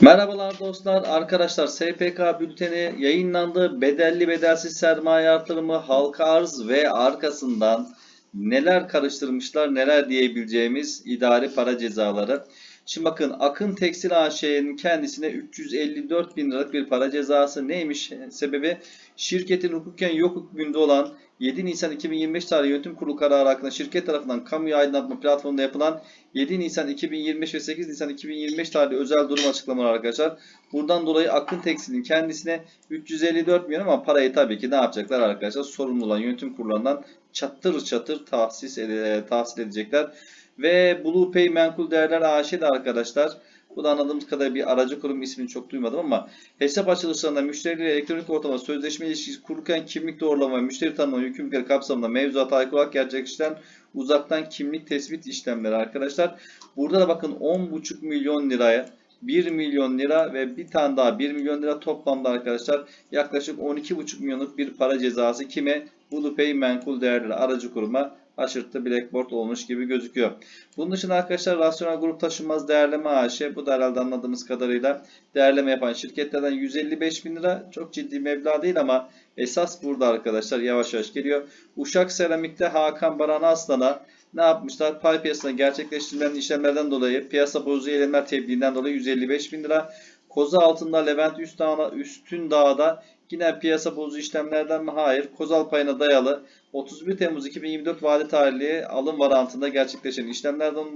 Merhabalar dostlar, arkadaşlar SPK bülteni yayınlandı. Bedelli bedelsiz sermaye artırımı, halka arz ve arkasından neler karıştırmışlar, neler diyebileceğimiz idari para cezaları. Şimdi bakın Akın Tekstil AŞ'nin kendisine 354 bin liralık bir para cezası neymiş? Sebebi şirketin hukuken yok hükmünde olan 7 Nisan 2025 tarihi yönetim kurulu kararı hakkında şirket tarafından kamuya aydınlatma platformunda yapılan 7 Nisan 2025 ve 8 Nisan 2025 tarihi özel durum açıklamaları arkadaşlar. Buradan dolayı Akın Tekstil'in kendisine 354 milyon ama parayı tabii ki ne yapacaklar arkadaşlar? Sorumlu olan yönetim kurullarından çatır çatır tahsis ede, tahsil edecekler. Ve Blue Pay Menkul Değerler AŞ de arkadaşlar bu da anladığımız kadar bir aracı kurum ismini çok duymadım ama hesap açılışlarında müşteriyle elektronik ortamda sözleşme ilişkisi kururken kimlik doğrulama ve müşteri tanımlama yükümlülükleri kapsamında mevzuata aykırı olarak gerçekleştirilen uzaktan kimlik tespit işlemleri arkadaşlar. Burada da bakın 10,5 milyon liraya 1 milyon lira ve bir tane daha 1 milyon lira toplamda arkadaşlar yaklaşık 12,5 milyonluk bir para cezası kime? BluePay menkul değerli aracı kuruma aşırtı blackboard olmuş gibi gözüküyor. Bunun dışında arkadaşlar rasyonel grup taşınmaz değerleme AŞ bu da herhalde anladığımız kadarıyla değerleme yapan şirketlerden 155 bin lira çok ciddi meblağ değil ama esas burada arkadaşlar yavaş yavaş geliyor. Uşak Seramik'te Hakan Baran Aslan'a ne yapmışlar? Pay piyasasında gerçekleştirilen işlemlerden dolayı piyasa bozucu eylemler tebliğinden dolayı 155 bin lira. Koza altında Levent Üst Dağı'na, Üstün Dağ'da yine piyasa bozucu işlemlerden mi? Hayır. Kozal payına dayalı 31 Temmuz 2024 vade tarihli alım varantında gerçekleşen işlemlerden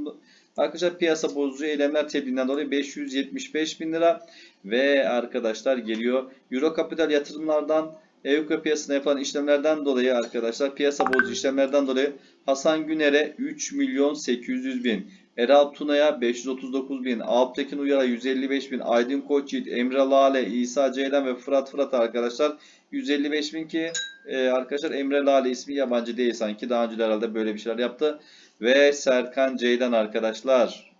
arkadaşlar piyasa bozucu eylemler tebliğinden dolayı 575 bin lira ve arkadaşlar geliyor Euro Capital yatırımlardan Evka piyasasına yapılan işlemlerden dolayı arkadaşlar piyasa bozucu işlemlerden dolayı Hasan Güner'e 3 milyon 800 bin Eralp Tuna'ya 539 bin, Alptekin Uyar'a 155 bin, Aydın Koçyiğit, Emre Lale, İsa Ceylan ve Fırat Fırat arkadaşlar 155 bin ki e, arkadaşlar Emre Lale ismi yabancı değil sanki daha önce de herhalde böyle bir şeyler yaptı. Ve Serkan Ceylan arkadaşlar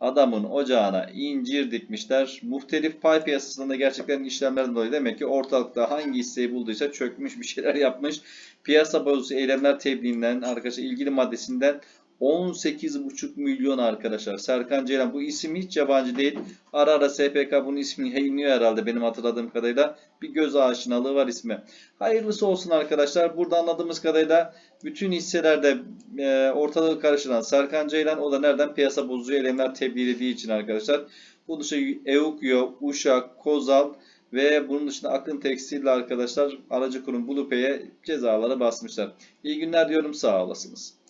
adamın ocağına incir dikmişler. Muhtelif pay piyasasında gerçekten işlemlerden dolayı demek ki ortalıkta hangi hisseyi bulduysa çökmüş bir şeyler yapmış. Piyasa bozucu eylemler tebliğinden arkadaşlar ilgili maddesinden 18,5 milyon arkadaşlar. Serkan Ceylan bu isim hiç yabancı değil. Ara ara SPK bunun ismini yayınlıyor herhalde benim hatırladığım kadarıyla. Bir göz aşinalığı var ismi. Hayırlısı olsun arkadaşlar. Burada anladığımız kadarıyla bütün hisselerde e, ortalığı karıştıran Serkan Ceylan o da nereden? Piyasa bozucu eylemler tebliğ edildiği için arkadaşlar. Bu dışında Eukyo, Uşak, Kozal ve bunun dışında Akın Tekstil arkadaşlar aracı kurum Bluepay'e cezaları basmışlar. İyi günler diyorum sağ olasınız.